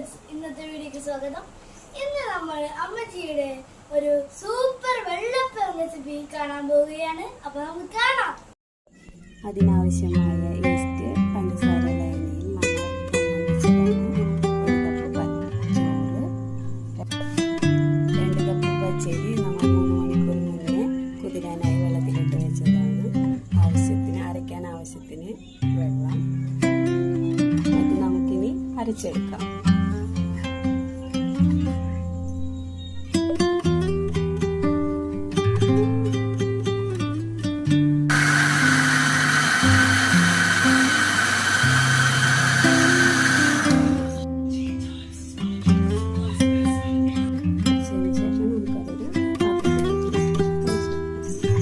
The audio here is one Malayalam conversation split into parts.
ഫ്രണ്ട്സ് ഇന്നത്തെ വീഡിയോക്ക് സ്വാഗതം. ഇന്ന് നമ്മൾ അമ്മച്ചിയുടെ ഒരു സൂപ്പർ വെള്ളപ്പം റെസിപ്പി കാണാൻ പോവുകയാണ്. അപ്പൊ നമുക്ക് കാണാം. അതിനാവശ്യമായ ഈസ്റ്റ് പഞ്ചസാര നമ്മൾ ആവശ്യത്തിന് അരയ്ക്കാൻ ആവശ്യത്തിന് അരച്ചെടുക്കാം.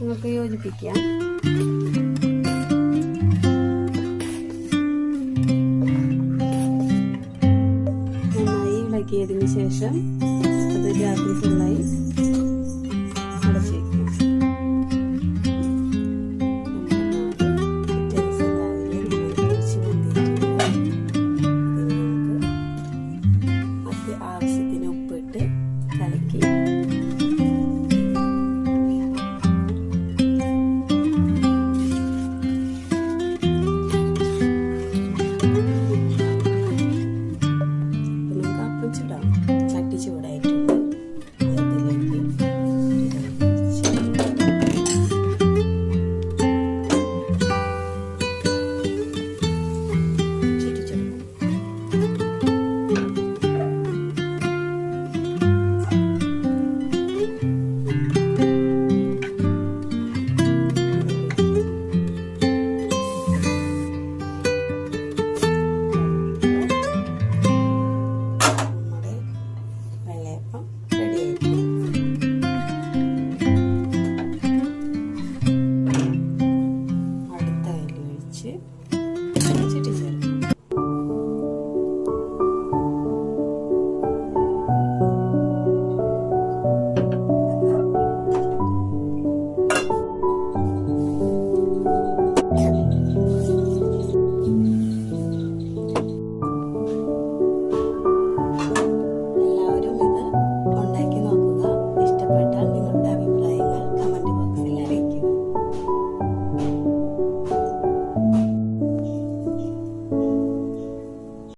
നമുക്ക് യോജിപ്പിക്കാം. നന്നായി ഇളക്കിയതിന് ശേഷം അത് രാത്രി ഫുള്ളായി